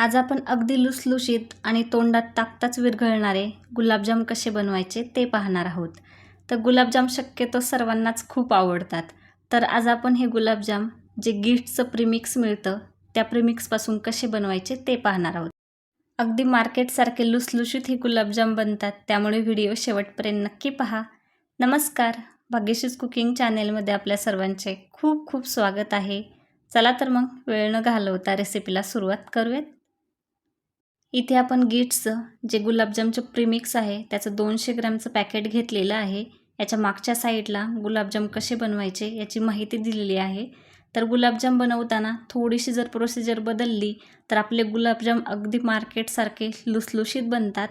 आज आपण अगदी लुसलुशीत आणि तोंडात टाकताच विरघळणारे गुलाबजाम कसे बनवायचे ते पाहणार आहोत. तर गुलाबजाम शक्यतो सर्वांनाच खूप आवडतात. तर आज आपण हे गुलाबजाम जे गिफ्टचं प्रिमिक्स मिळतं त्या प्रिमिक्सपासून कसे बनवायचे ते पाहणार आहोत. अगदी मार्केटसारखे लुसलुशीत हे गुलाबजाम बनतात त्यामुळे व्हिडिओ शेवटपर्यंत नक्की पहा. नमस्कार भाग्यशीच कुकिंग चॅनेलमध्ये आपल्या सर्वांचे खूप खूप स्वागत आहे. चला तर मग वेळ न घालवता रेसिपीला सुरुवात करूयात. इथे आपण गिट्सचं जे गुलाबजामचं प्रीमिक्स आहे त्याचं दोनशे ग्रॅमचं पॅकेट घेतलेलं आहे. याच्या मागच्या साईडला गुलाबजाम कसे बनवायचे याची माहिती दिलेली आहे. तर गुलाबजाम बनवताना थोडीशी जर प्रोसिजर बदलली तर आपले गुलाबजाम अगदी मार्केटसारखे लुसलुशीत बनतात.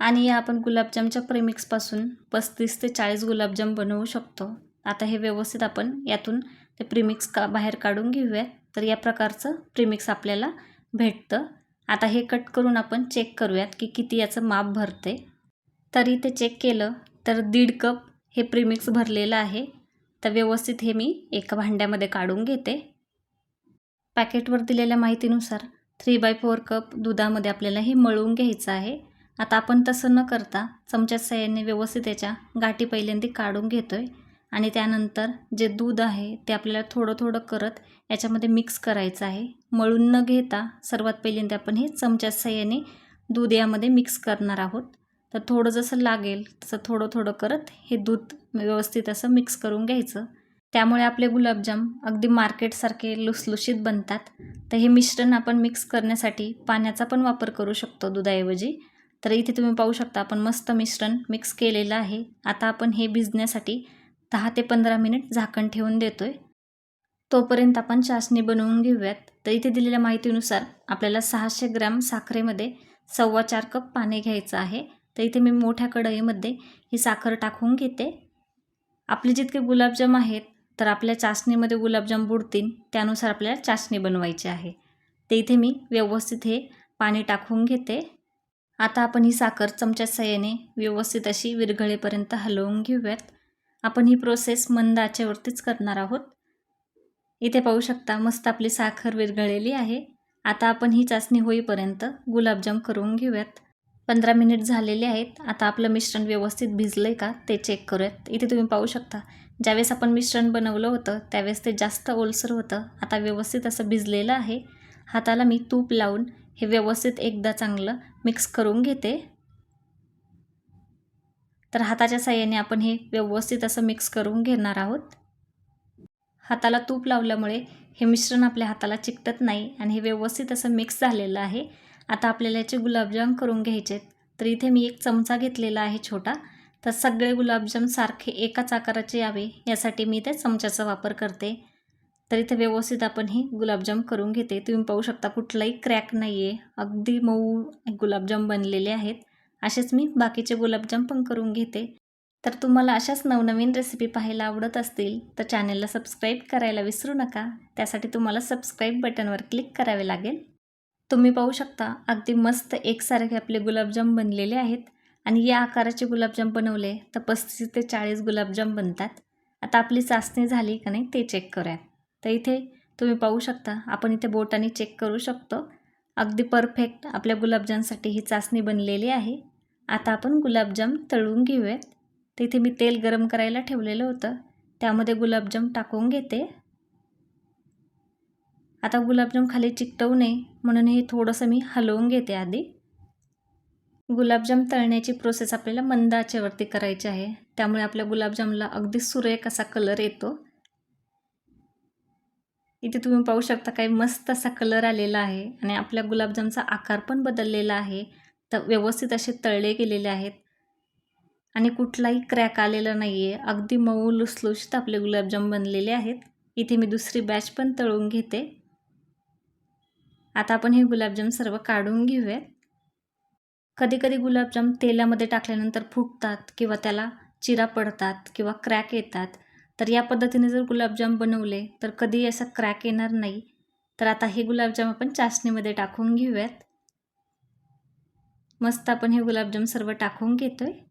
आणि या आपण गुलाबजामच्या प्रीमिक्सपासून पस्तीस ते चाळीस गुलाबजाम बनवू शकतो. आता हे व्यवस्थित आपण यातून ते प्रीमिक्स का बाहेर काढून घेऊयात तर या प्रकारचं प्रीमिक्स आपल्याला भेटतं. आता हे कट करून आपण चेक करूयात की किती याचं माप भरते तरी ते चेक केलं तर दीड कप हे प्रीमिक्स भरलेलं आहे. तर व्यवस्थित हे मी एका भांड्यामध्ये काढून घेते. पॅकेटवर दिलेल्या माहितीनुसार थ्री बाय फोर कप दुधामध्ये आपल्याला हे मळून घ्यायचं आहे. आता आपण तसं न करता चमच्या सहाय्याने व्यवस्थित याच्या गाठी पहिल्यांदा काढून घेतो आहे आणि त्यानंतर जे दूध आहे ते आपल्याला थोडं थोडं करत याच्यामध्ये मिक्स करायचं आहे. मळून न घेता सर्वात पहिल्यांदा आपण हे चमच्या सहाय्याने दूध यामध्ये मिक्स करणार आहोत. तर थोडं जसं लागेल तसं थोडं थोडं करत हे दूध व्यवस्थित असं मिक्स करून घ्यायचं. त्यामुळे आपले गुलाबजाम अगदी मार्केटसारखे लुसलुशीत बनतात. तर हे मिश्रण आपण मिक्स करण्यासाठी पाण्याचा पण वापर करू शकतो दुधाऐवजी. तर इथे तुम्ही पाहू शकता आपण मस्त मिश्रण मिक्स केलेलं आहे. आता आपण हे भिजण्यासाठी दहा ते पंधरा मिनिट झाकण ठेवून देतो आहे तोपर्यंत आपण चाशणी बनवून घेऊयात. तर इथे दिलेल्या माहितीनुसार आपल्याला सहाशे ग्रॅम साखरेमध्ये सव्वा चार कप पाणी घ्यायचं आहे. तर इथे मी मोठ्या कढईमध्ये ही साखर टाकून घेते. आपले जितके गुलाबजाम आहेत तर आपल्या चाचणीमध्ये गुलाबजाम बुडतील त्यानुसार आपल्याला चाचणी बनवायची आहे. ते इथे मी व्यवस्थित हे पाणी टाकून घेते. आता आपण ही साखर चमच्या सहाय्याने व्यवस्थित अशी विरघळेपर्यंत हलवून घेऊयात. आपण ही प्रोसेस मंद आचेवरतीच करणार आहोत. इथे पाहू शकता मस्त आपली साखर विरघळलेली आहे. आता आपण ही चाचणी होईपर्यंत गुलाबजाम करून घेऊयात. पंधरा मिनिट झालेले आहेत. आता आपलं मिश्रण व्यवस्थित भिजलं आहे का ते चेक करूयात. इथे तुम्ही पाहू शकता ज्यावेळेस आपण मिश्रण बनवलं होतं त्यावेळेस ते जास्त ओलसर होतं. आता व्यवस्थित असं भिजलेलं आहे. हाताला मी तूप लावून हे व्यवस्थित एकदा चांगलं मिक्स करून घेते. तर हाताच्या साह्याने आपण हे व्यवस्थित असं मिक्स करून घेणार आहोत. हाताला तूप लावल्यामुळे हे मिश्रण आपल्या हाताला चिकटत नाही आणि हे व्यवस्थित असं मिक्स झालेलं आहे. आता आपल्याला याचे गुलाबजाम करून घ्यायचे तर इथे मी एक चमचा घेतलेला आहे छोटा. तर सगळे गुलाबजाम सारखे एकाच आकाराचे यावे. यासाठी मी इथे चमच्याचा वापर करते. तर इथे व्यवस्थित आपण हे गुलाबजाम करून घेते. तुम्ही पाहू शकता कुठलाही क्रॅक नाही आहे अगदी मऊ गुलाबजाम बनलेले आहेत. असेच मी बाकीचे गुलाबजाम पण करून घेते. तर तुम्हाला अशाच नवनवीन रेसिपी पाहायला आवडत असतील तर चॅनलला सबस्क्राईब करायला विसरू नका. त्यासाठी तुम्हाला सबस्क्राईब बटनवर क्लिक करावे लागेल. तुम्ही पाहू शकता अगदी मस्त एकसारखे आपले गुलाबजाम बनलेले आहेत. आणि या आकाराचे गुलाबजाम बनवले तर पस्तीस ते चाळीस गुलाबजाम बनतात. आता आपली चाचणी झाली का नाही ते चेक करूया तर इथे तुम्ही पाहू शकता आपण इथे बोटाने चेक करू शकतो. अगदी परफेक्ट आपल्या गुलाबजामसाठी ही चाचणी बनलेली आहे. आता आपण गुलाबजाम तळून घेऊयात. तर इथे मी तेल गरम करायला ठेवलेलं होतं. त्यामध्ये गुलाबजाम टाकून घेते. आता गुलाबजाम खाली चिकटवू नये म्हणून हे थोडंसं मी हलवून घेते आधी. गुलाबजाम तळण्याची प्रोसेस आपल्याला मंद आचेवरती करायची आहे. त्यामुळे आपल्या गुलाबजामला अगदी सुरेख असा कलर येतो. इथे तुम्ही पाहू शकता काही मस्त असा कलर आलेला आहे आणि आपल्या गुलाबजामचा आकार पण बदललेला आहे. तर व्यवस्थित असे तळले गेलेले आहेत. आणि कुठलाही क्रॅक आलेला नाही आहे अगदी मऊ लुसलुशीत आपले गुलाबजाम बनलेले आहेत. इथे मी दुसरी बॅच पण तळून घेते. आता आपण हे गुलाबजाम सर्व काढून घेऊयात. कधी कधी गुलाबजाम तेलामध्ये टाकल्यानंतर फुटतात किंवा त्याला चिरा पडतात किंवा क्रॅक येतात. तर या पद्धतीने जर गुलाबजाम बनवले तर कधी असा क्रॅक येणार नाही. तर आता हे गुलाबजाम आपण चाशणीमध्ये टाकून घेऊयात. मस्त आपण हे गुलाबजाम सर्व टाकून घेतो आहे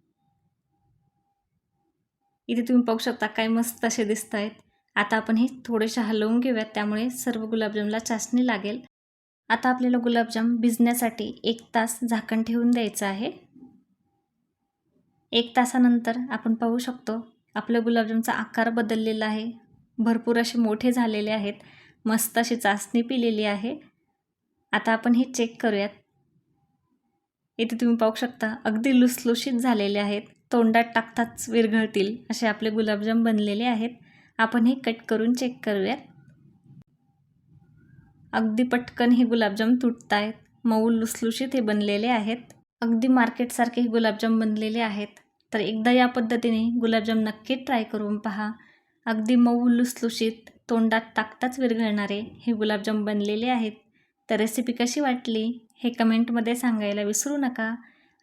इथे तुम्ही पाहू शकता काय मस्त असे दिसत आहेत. आता आपण हे थोडेसे हलवून घेऊयात त्यामुळे सर्व गुलाबजामला चाचणी लागेल. आता आपल्याला गुलाबजाम भिजण्यासाठी एक तास झाकण ठेवून द्यायचं आहे. एक तासानंतर आपण पाहू शकतो आपल्या गुलाबजामचा आकार बदललेला आहे. भरपूर असे मोठे झालेले आहेत. मस्त अशी चाचणी पिलेली आहे. आता आपण हे चेक करूयात. इथे तुम्ही पाहू शकता अगदी लुसलुशीत झालेले आहेत. तोंडात टाकताच विरघळतील असे आपले गुलाबजाम बनलेले आहेत. आपण हे कट करून चेक करूयात. अगदी पटकन हे गुलाबजाम तुटत आहेत मऊ लुसलुशीत हे बनलेले आहेत. अगदी मार्केटसारखे हे गुलाबजाम बनलेले आहेत. तर एकदा या पद्धतीने गुलाबजाम नक्की ट्राय करून पहा. अगदी मऊ लुसलुशीत तोंडात टाकताच विरघळणारे हे गुलाबजाम बनलेले आहेत. तर रेसिपी कशी वाटली हे कमेंटमध्ये सांगायला विसरू नका.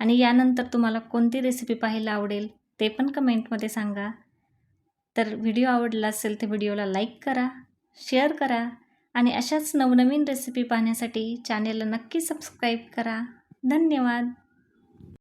आणि यानंतर तुम्हाला कोणती रेसिपी पाहायला आवडेल ते पण कमेंटमध्ये सांगा. तर व्हिडिओ आवडला असेल तर व्हिडिओला लाईक करा शेअर करा आणि अशाच नवनवीन रेसिपी पाहण्यासाठी चॅनेलला नक्की सबस्क्राईब करा. धन्यवाद.